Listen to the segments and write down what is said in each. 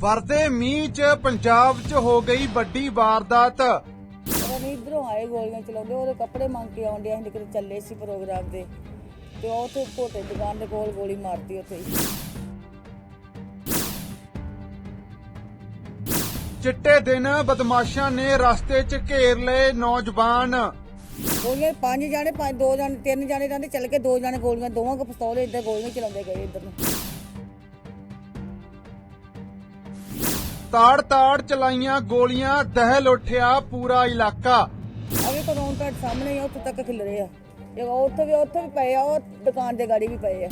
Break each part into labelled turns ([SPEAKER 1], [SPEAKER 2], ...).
[SPEAKER 1] ਵਰਦੇ ਮੀਂਹ 'ਚ ਪੰਜਾਬ 'ਚ ਹੋ ਗਈ ਵੱਡੀ ਵਾਰਦਾਤ।
[SPEAKER 2] ਉਹ ਇਧਰੋਂ ਆਏ ਗੋਲੀਆਂ ਚਲਾਉਂਦੇ ਉਹਦੇ ਕੱਪੜੇ ਮੰਗ ਕੇ ਆਉਂਦੇ ਅਸੀਂ ਕਿਤੇ ਚੱਲੇ ਸੀ ਪ੍ਰੋਗਰਾਮ ਤੇ ਤੇ ਉਹ ਉੱਥੇ ਭੋਟੇ ਦੁਕਾਨ ਦੇ ਕੋਲ ਗੋਲੀ ਮਾਰਤੀ ਉੱਥੇ।
[SPEAKER 1] ਚਿੱਟੇ ਦਿਨ ਬਦਮਾਸ਼ਾਂ ਨੇ ਰਸਤੇ 'ਚ ਘੇਰ ਲਏ ਨੌਜਵਾਨ।
[SPEAKER 2] ਗੋਲੀਆਂ ਪੰਜ ਜਾਣੇ ਪੰਜ ਦੋ ਜਾਣੇ ਤਿੰਨ ਜਾਣੇ ਰਹਿੰਦੇ ਚੱਲ ਕੇ ਦੋ ਜਾਣੇ ਗੋਲੀਆਂ ਦੋਵਾਂ ਕੋ ਪਿਸਤੌਲ ਇੱਧਰ ਗੋਲੀਆਂ ਚਲਾਉਂਦੇ ਗਏ ਇੱਧਰ ਨੂੰ।
[SPEAKER 1] ਤਾੜ-ਤਾੜ ਚਲਾਈਆਂ ਗੋਲੀਆਂ ਦਹਿਲ ਉੱਠਿਆ ਪੂਰਾ ਇਲਾਕਾ।
[SPEAKER 2] ਅਗੇ ਕਦੋਂ ਤੁਹਾਡੇ ਸਾਹਮਣੇ ਹੀ ਆ, ਉੱਥੇ ਤੱਕ ਖਿਲ ਰਹੇ ਆ। ਜੇ ਉੱਥੇ ਵੀ ਉੱਥੇ ਵੀ ਪਏ ਆ ਉਹ ਦੁਕਾਨ ਦੇ ਗਾੜੀ ਵੀ ਪਏ ਆ।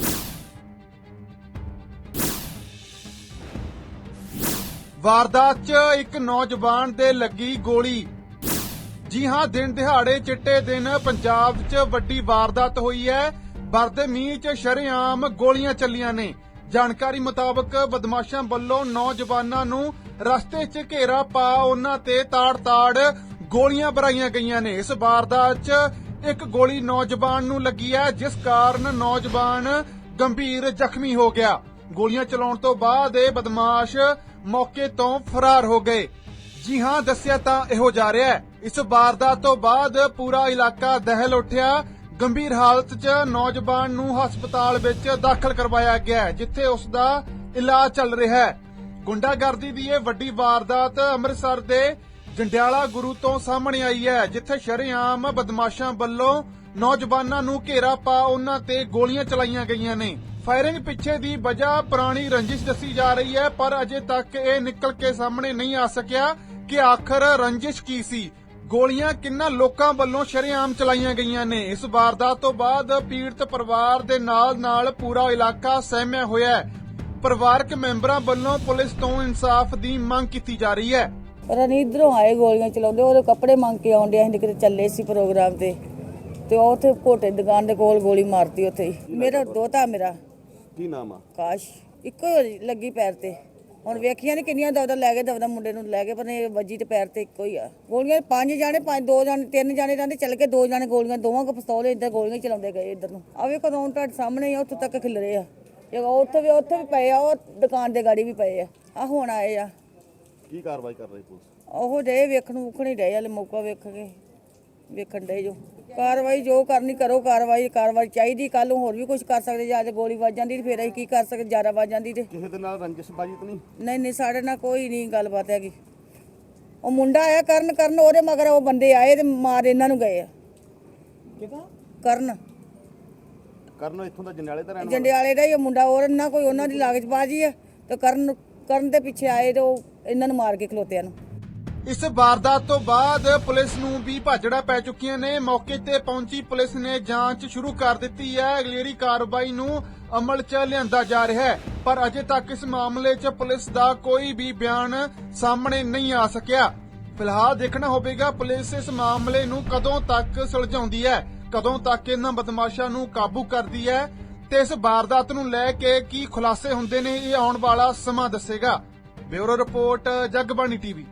[SPEAKER 1] ਵਾਰਦਾਤ 'ਚ ਇੱਕ ਨੌਜਵਾਨ ਦੇ ਲੱਗੀ ਗੋਲੀ। ਜੀ ਹਾਂ ਦਿਨ ਦਿਹਾੜੇ ਚਿੱਟੇ ਦਿਨ ਪੰਜਾਬ 'ਚ ਵੱਡੀ ਵਾਰਦਾਤ ਹੋਈ ਹੈ। ਵਰਦੇ ਮੀਂਹ 'ਚ ਸ਼ਰੇਆਮ ਗੋਲੀਆਂ ਚੱਲੀਆਂ ਨੇ। ਜਾਣਕਾਰੀ ਮੁਤਾਬਕ ਬਦਮਾਸ਼ਾਂ ਵੱਲੋਂ ਨੌਜਵਾਨਾਂ ਨੂੰ ਰਸਤੇ 'ਚ ਘੇਰਾ ਪਾ ਉਹਨਾਂ ਤੇ ਤਾੜ-ਤਾੜ ਗੋਲੀਆਂ ਭਰਾਈਆਂ ਗਈਆਂ ਨੇ। ਇਸ ਵਾਰਦਾਤ 'ਚ ਇੱਕ ਗੋਲੀ ਨੌਜਵਾਨ ਨੂੰ ਲੱਗੀ ਹੈ, ਜਿਸ ਕਾਰਨ ਨੌਜਵਾਨ ਗੰਭੀਰ ਜ਼ਖਮੀ ਹੋ ਗਿਆ। ਗੋਲੀਆਂ ਚਲਾਉਣ ਤੋਂ ਬਾਅਦ ਇਹ ਬਦਮਾਸ਼ ਮੌਕੇ ਤੋਂ ਫਰਾਰ ਹੋ ਗਏ। ਜੀ ਹਾਂ, ਦੱਸਿਆ ਤਾਂ ਇਹੋ ਜਾ ਰਿਹਾ ਹੈ। ਇਸ ਵਾਰਦਾਤ ਤੋਂ ਬਾਅਦ ਪੂਰਾ ਇਲਾਕਾ ਦਹਿਲ ਉੱਠਿਆ। ਗੰਭੀਰ ਹਾਲਤ 'ਚ ਨੌਜਵਾਨ ਨੂੰ ਹਸਪਤਾਲ ਵਿੱਚ ਦਾਖਲ ਕਰਵਾਇਆ ਗਿਆ ਹੈ, ਜਿੱਥੇ ਉਸ ਦਾ ਇਲਾਜ ਚੱਲ ਰਿਹਾ ਹੈ। ਗੁੰਡਾਗਰਦੀ ਦੀ ਇਹ ਵੱਡੀ ਵਾਰਦਾਤ ਅੰਮ੍ਰਿਤਸਰ ਦੇ ਜੰਡਿਆਲਾ ਗੁਰੂ ਤੋਂ ਸਾਹਮਣੇ ਆਈ ਹੈ, ਜਿੱਥੇ ਸ਼ਰੇਆਮ ਬਦਮਾਸ਼ਾਂ ਵੱਲੋਂ ਨੌਜਵਾਨਾਂ ਨੂੰ ਘੇਰਾ ਪਾ ਉਹਨਾਂ ਤੇ ਗੋਲੀਆਂ ਚਲਾਈਆਂ ਗਈਆਂ ਨੇ। ਫਾਇਰਿੰਗ ਪਿੱਛੇ ਦੀ ਵਜ੍ਹਾ ਪੁਰਾਣੀ ਰੰਜਿਸ਼ ਦੱਸੀ ਜਾ ਰਹੀ ਹੈ, ਪਰ ਅਜੇ ਤੱਕ ਇਹ ਨਿਕਲ ਕੇ ਸਾਹਮਣੇ ਨਹੀਂ ਆ ਸਕਿਆ ਕਿ ਆਖਰ ਰੰਜਿਸ਼ ਕੀ ਸੀ। ਗੋਲੀਆਂ ਕਿੰਨਾ ਲੋਕਾਂ ਵੱਲੋਂ ਸ਼ਰੇਆਮ ਚਲਾਈਆਂ ਗਈਆਂ ਨੇ। ਇਸ ਵਾਰਦਾਤ ਤੋਂ ਬਾਅਦ ਪੀੜਤ ਪਰਿਵਾਰ ਦੇ ਨਾਲ-ਨਾਲ ਪੂਰਾ ਇਲਾਕਾ ਸਹਿਮਿਆ ਹੋਇਆ ਹੈ। ਪਰਿਵਾਰਕ ਮੈਂਬਰਾਂ ਵੱਲੋਂ ਪੁਲਿਸ ਤੋਂ ਇਨਸਾਫ ਦੀ ਮੰਗ ਕੀਤੀ ਜਾ ਰਹੀ ਹੈ।
[SPEAKER 2] ਪਰ ਅਸੀਂ ਇਧਰੋਂ ਆਏ ਗੋਲੀਆਂ ਚਲਾਉਂਦੇ ਉਹਦੇ ਕੱਪੜੇ ਮੰਗ ਕੇ ਆਉਂਦੇ ਅਸੀਂ ਕਿਤੇ ਚੱਲੇ ਸੀ ਪ੍ਰੋਗਰਾਮ ਤੇ। ਤੇ ਉਹ ਉੱਥੇ ਦੁਕਾਨ ਦੇ ਕੋਲ ਗੋਲੀ ਮਾਰਤੀ ਉੱਥੇ ਹੀ। ਮੇਰਾ ਦੋਤਾ ਮੇਰਾ।
[SPEAKER 3] ਕੀ ਨਾਮ ਆ?
[SPEAKER 2] ਕਾਸ਼ ਇੱਕੋ ਹੀ ਲੱਗੀ ਪੈਰ ਤੇ। ਹੁਣ ਵੇਖੀਆਂ ਨੇ ਕਿੰਨੀਆਂ ਦਵਦਾ ਲੈ ਗਏ ਦਵਦਾ ਮੁੰਡੇ ਨੂੰ ਲੈ ਗਏ ਪਰ ਇਹ ਵੱਜੀ ਤੇ ਪੈਰ ਤੇ ਇੱਕੋ ਹੀ ਆ। ਗੋਲੀਆਂ ਪੰਜ ਜਾਣੇ ਪੰਜ ਦੋ ਜਾਣੇ ਤਿੰਨ ਜਾਣੇ ਰਹਿੰਦੇ ਚੱਲ ਕੇ ਦੋ ਜਾਣੇ ਗੋਲੀਆਂ ਦੋਵਾਂ ਕੋ ਪਿਸਤੌਲ ਇੱਧਰ ਗੋਲੀਆਂ ਚਲਾਉਂਦੇ ਗਏ ਇੱਧਰ ਨੂੰ। ਆਵੇ ਕਦੋਂ ਤੁਹਾਡੇ ਸਾਹਮਣੇ ਹੀ ਆ, ਉੱਥੇ ਤੱਕ ਖਿਲ ਰਹੇ ਆ। ਜੇ ਉੱਥੇ ਵੀ ਉੱਥੇ ਵੀ ਪਏ ਆ ਉਹ ਦੁਕਾਨ ਦੇ ਗਾੜੀ ਵੀ ਪਏ ਆ। ਆ ਹੁਣ ਆਏ ਆ।
[SPEAKER 3] ਕੀ ਕਾਰਵਾਈ ਕਰ ਰਹੀ ਪੁਲਿਸ?
[SPEAKER 2] ਉਹ ਡੇ ਵੇਖਣ ਨੂੰ ਨਹੀਂ ਡੇ ਹਲੇ ਮੌਕਾ ਵੇਖ ਕੇ। ਵੇਖਣ ਡੇ ਜੋ। ਕਾਰਵਾਈ ਜੋ ਕਰਨੀ ਕਰੋ ਕਾਰਵਾਈ ਕਾਰਵਾਈ ਚਾਹੀਦੀ। ਕੱਲ ਨੂੰ ਹੋਰ ਵੀ ਕੁਝ ਕਰ ਸਕਦੇ ਜੇ ਅੱਜ ਗੋਲੀ ਵੱਜ ਜਾਂਦੀ ਤੇ ਫਿਰ ਅਸੀਂ ਕੀ ਕਰ ਸਕਦੇ ਜ਼ਿਆਦਾ ਵੱਜ ਜਾਂਦੀ ਤੇ।
[SPEAKER 3] ਕਿਸੇ ਦੇ ਨਾਲ ਰੰਜਿਸ਼ਬਾਜੀ ਤਾਂ ਨਹੀਂ?
[SPEAKER 2] ਨਹੀਂ ਨਹੀਂ ਸਾਡੇ ਨਾਲ ਕੋਈ ਨਹੀਂ ਗੱਲਬਾਤ ਹੈਗੀ। ਉਹ ਮੁੰਡਾ ਆਇਆ ਕਰਨ ਕਰਨ ਉਹਦੇ ਮਗਰ ਉਹ ਬੰਦੇ ਆਏ ਤੇ ਮਾਰ ਇਹਨਾਂ ਨੂੰ ਗਏ ਆ। ਕਰਨ।
[SPEAKER 3] ਕਰਨ ਇੱਥੋਂ ਦਾ ਜੰਡਿਆਲੇ ਦਾ ਰਹਿਣ ਵਾਲਾ?
[SPEAKER 2] ਜੰਡਿਆਲੇ ਦਾ ਹੀ ਉਹ ਮੁੰਡਾ ਹੋਰ ਨਾ ਕੋਈ ਉਹਨਾਂ ਦੀ ਲਾਗਚ ਬਾਜੀ ਆ। ਤੇ ਕਰਨ ਕਰਨ ਦੇ ਪਿੱਛੇ ਆਏ ਤੇ ਉਹ ਇਹਨਾਂ ਨੂੰ ਮਾਰ ਕੇ ਖਲੋਤਿਆਂ ਨੂੰ।
[SPEAKER 1] ਇਸ ਵਾਰਦਾਤ ਤੋਂ ਬਾਅਦ ਪੁਲਿਸ ਨੂੰ ਵੀ ਭਾਜੜਾ ਪੈ ਚੁੱਕੀਆਂ ਨੇ। ਮੌਕੇ ਤੇ ਪਹੁੰਚੀ ਪੁਲਿਸ ਨੇ ਜਾਂਚ ਸ਼ੁਰੂ ਕਰ ਦਿੱਤੀ ਹੈ। ਅਗਲੇਰੀ ਕਾਰਵਾਈ ਨੂੰ ਅਮਲ 'ਚ ਲਿਆਂਦਾ ਜਾ ਰਿਹਾ ਹੈ। ਪਰ ਅਜੇ ਤੱਕ ਇਸ ਮਾਮਲੇ 'ਚ ਪੁਲਿਸ ਦਾ ਕੋਈ ਵੀ ਬਿਆਨ ਸਾਹਮਣੇ ਨਹੀਂ ਆ ਸਕਿਆ। ਫਿਲਹਾਲ ਦੇਖਣਾ ਹੋਵੇਗਾ ਪੁਲਿਸ ਇਸ ਮਾਮਲੇ ਨੂੰ ਕਦੋਂ ਤੱਕ ਸੁਲਝਾਉਂਦੀ ਹੈ, ਕਦੋਂ ਤੱਕ ਇਹਨਾਂ ਬਦਮਾਸ਼ਾਂ ਨੂੰ ਕਾਬੂ ਕਰਦੀ ਹੈ ਤੇ ਇਸ ਵਾਰਦਾਤ ਨੂੰ ਲੈ ਕੇ ਕੀ ਖੁਲਾਸੇ ਹੁੰਦੇ ਨੇ, ਇਹ ਆਉਣ ਵਾਲਾ ਸਮਾਂ ਦੱਸੇਗਾ। Bureau report, Jagbani TV.